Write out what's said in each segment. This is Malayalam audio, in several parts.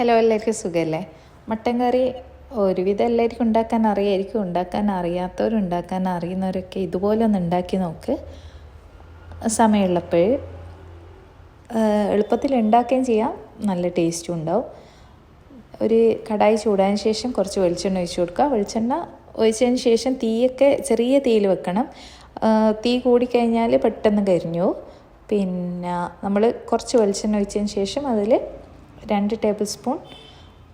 ഹലോ എല്ലാവർക്കും സുഖമല്ലേ? മട്ടൻ കറി ഒരുവിധം എല്ലാവർക്കും ഉണ്ടാക്കാൻ അറിയായിരിക്കും. ഉണ്ടാക്കാൻ അറിയാത്തവരും ഉണ്ടാക്കാൻ അറിയുന്നവരൊക്കെ ഇതുപോലെ ഒന്ന് ഉണ്ടാക്കി നോക്ക്. സമയമുള്ളപ്പോൾ എളുപ്പത്തിൽ ഉണ്ടാക്കുകയും ചെയ്യാം. നല്ല ടേസ്റ്റും ഉണ്ടാവും. ഒരു കടായി ചൂടാൻ ശേഷം കുറച്ച് വെളിച്ചെണ്ണ ഒഴിച്ചു കൊടുക്കുക. വെളിച്ചെണ്ണ ഒഴിച്ചതിന് ശേഷം തീയൊക്കെ ചെറിയ തീയിൽ വെക്കണം. തീ കൂടിക്കഴിഞ്ഞാൽ പെട്ടെന്ന് കരിഞ്ഞു പിന്നെ നമ്മൾ കുറച്ച് വെളിച്ചെണ്ണ ഒഴിച്ചതിന് ശേഷം അതിൽ രണ്ട് ടേബിൾ സ്പൂൺ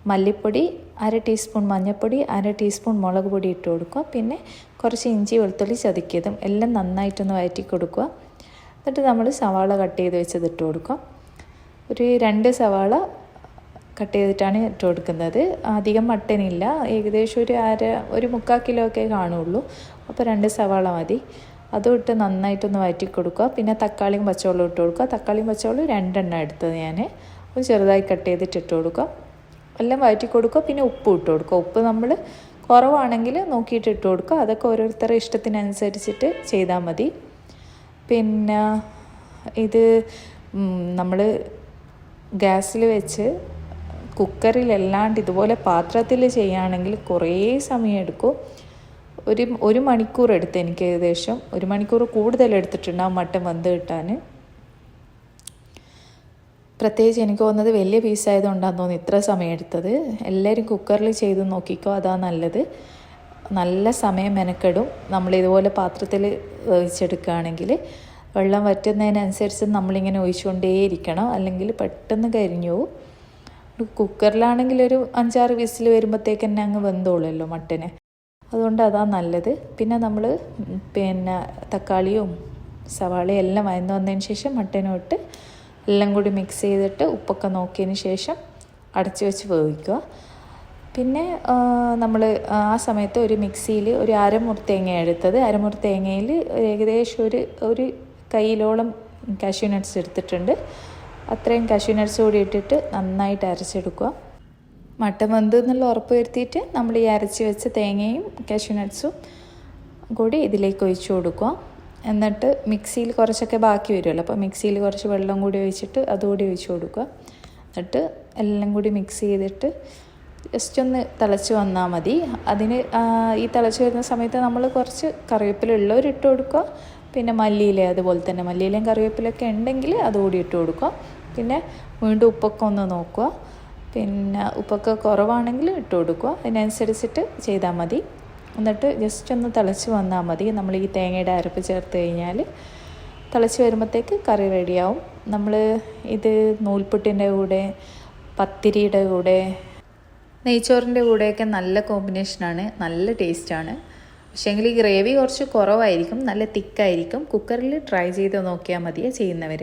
മല്ലിപ്പൊടി അര ടീസ്പൂൺ മഞ്ഞൾപ്പൊടി അര ടീസ്പൂൺ മുളക് പൊടി ഇട്ട് കൊടുക്കുക. പിന്നെ കുറച്ച് ഇഞ്ചി വെളുത്തുള്ളി ചതുക്കിയതും എല്ലാം നന്നായിട്ടൊന്ന് വഴറ്റി കൊടുക്കുക. എന്നിട്ട് നമ്മൾ സവാള കട്ട് ചെയ്ത് വെച്ചത് ഇട്ട് കൊടുക്കുക. ഒരു രണ്ട് സവാള കട്ട് ചെയ്തിട്ടാണ് ഇട്ട് കൊടുക്കുന്നത്. അധികം മട്ടനില്ല. ഏകദേശം ഒരു അര ഒരു മുക്കാൽ കിലോ ഒക്കെ കാണുള്ളൂ. അപ്പോൾ രണ്ട് സവാള മതി. അതും ഇട്ട് നന്നായിട്ടൊന്ന് വഴറ്റി കൊടുക്കുക. പിന്നെ തക്കാളിയും പച്ചവെള്ളം ഇട്ട് കൊടുക്കുക. തക്കാളിയും പച്ചവെള്ളം രണ്ടെണ്ണം എടുത്തത് ഞാൻ ഒന്ന് ചെറുതായി കട്ട് ചെയ്തിട്ട് ഇട്ട് കൊടുക്കുക. എല്ലാം വഴറ്റി കൊടുക്കുക. പിന്നെ ഉപ്പ് ഇട്ട് കൊടുക്കുക. ഉപ്പ് നമ്മൾ കുറവാണെങ്കിൽ നോക്കിയിട്ട് ഇട്ട് കൊടുക്കുക. അതൊക്കെ ഓരോരുത്തരുടെ ഇഷ്ടത്തിനനുസരിച്ചിട്ട് ചെയ്താൽ മതി. പിന്നെ ഇത് നമ്മൾ ഗ്യാസിൽ വെച്ച് കുക്കറിലല്ലാണ്ട് ഇതുപോലെ പാത്രത്തിൽ ചെയ്യുകയാണെങ്കിൽ കുറേ സമയം എടുക്കും. ഒരു ഒരു മണിക്കൂർ എടുത്ത് എനിക്ക് ഏകദേശം ഒരു മണിക്കൂർ കൂടുതൽ എടുത്തിട്ടുണ്ടാവും മട്ടൻ വെന്ത് കിട്ടാൻ. പ്രത്യേകിച്ച് എനിക്ക് തോന്നുന്നത് വലിയ പീസ് പീസായതുകൊണ്ടാണെന്ന് തോന്നുന്നു ഇത്ര സമയം എടുത്തത്. എല്ലാവരും കുക്കറിൽ ചെയ്ത് നോക്കിക്കോ അതാ നല്ലത്. നല്ല സമയം മെനക്കെടും. നമ്മൾ ഇതുപോലെ പാത്രത്തിൽ വേവിച്ചെടുക്കുകയാണെങ്കിൽ വെള്ളം വറ്റുന്നതിനനുസരിച്ച് നമ്മളിങ്ങനെ ഒഴിച്ചുകൊണ്ടേയിരിക്കണം. അല്ലെങ്കിൽ പെട്ടെന്ന് കരിഞ്ഞു പോവും. കുക്കറിലാണെങ്കിൽ ഒരു അഞ്ചാറ് വിസിൽ വരുമ്പോഴത്തേക്ക് തന്നെ അങ്ങ് വെന്തോളുമല്ലോ മട്ടന്. അതുകൊണ്ട് അതാ നല്ലത്. പിന്നെ നമ്മൾ പിന്നെ തക്കാളിയും സവാളയും എല്ലാം വയന്ന് വന്നതിന് ശേഷം മട്ടനും ഇട്ട് എല്ലാം കൂടി മിക്സ് ചെയ്തിട്ട് ഉപ്പൊക്കെ നോക്കിയതിന് ശേഷം അടച്ചു വെച്ച് വേവിക്കുക. പിന്നെ നമ്മൾ ആ സമയത്ത് ഒരു മിക്സിയിൽ ഒരു അരമുറി തേങ്ങ എടുത്തത് അരമുറി തേങ്ങയിൽ ഏകദേശം ഒരു ഒരു കയ്യിലോളം കാഷ്യൂ നട്ട്സ് എടുത്തിട്ടുണ്ട്. അത്രയും കാഷ്യൂ നട്ട്സ് കൂടി ഇട്ടിട്ട് നന്നായിട്ട് അരച്ചെടുക്കുക. മട്ടൻ വെന്ത് എന്നുള്ള ഉറപ്പ് വരുത്തിയിട്ട് നമ്മൾ ഈ അരച്ച് വെച്ച തേങ്ങയും കാഷ്യൂ നട്ട്സും കൂടി ഇതിലേക്ക് ഒഴിച്ചു കൊടുക്കുക. എന്നിട്ട് മിക്സിയിൽ കുറച്ചൊക്കെ ബാക്കി വരുമല്ലോ. അപ്പോൾ മിക്സിയിൽ കുറച്ച് വെള്ളം കൂടി ഒഴിച്ചിട്ട് അതുകൂടി ഒഴിച്ച് കൊടുക്കുക. എന്നിട്ട് എല്ലാം കൂടി മിക്സ് ചെയ്തിട്ട് ജസ്റ്റ് ഒന്ന് തിളച്ച് വന്നാൽ മതി. അതിന് ഈ തിളച്ച് വരുന്ന സമയത്ത് നമ്മൾ കുറച്ച് കറിവേപ്പില ഉള്ളവർ ഇട്ട് കൊടുക്കുക. പിന്നെ മല്ലിയില അതുപോലെ തന്നെ. മല്ലിയിലയും കറിവേപ്പിലൊക്കെ ഉണ്ടെങ്കിൽ അതുകൂടി ഇട്ട് കൊടുക്കുക. പിന്നെ വീണ്ടും ഉപ്പൊക്കെ ഒന്ന് നോക്കുക. പിന്നെ ഉപ്പൊക്കെ കുറവാണെങ്കിൽ ഇട്ട് കൊടുക്കുക. അതിനനുസരിച്ചിട്ട് ചെയ്താൽ മതി. എന്നിട്ട് ജസ്റ്റ് ഒന്ന് തിളച്ച് വന്നാൽ മതി. നമ്മൾ ഈ തേങ്ങയുടെ അരപ്പ് ചേർത്ത് കഴിഞ്ഞാൽ തിളച്ച് വരുമ്പോഴത്തേക്ക് കറി റെഡിയാവും നമ്മൾ ഇത് നൂൽപുട്ടിന്റെ കൂടെ പത്തിരിയുടെ കൂടെ നെയ്ച്ചോറിന്റെ കൂടെയൊക്കെ നല്ല കോമ്പിനേഷനാണ് നല്ല ടേസ്റ്റാണ് പക്ഷേങ്കിൽ ഈ ഗ്രേവി കുറച്ച് കുറവായിരിക്കും. നല്ല തിക്കായിരിക്കും കുക്കറിൽ ട്രൈ ചെയ്ത് നോക്കിയാൽ മതിയേ ചെയ്യുന്നവർ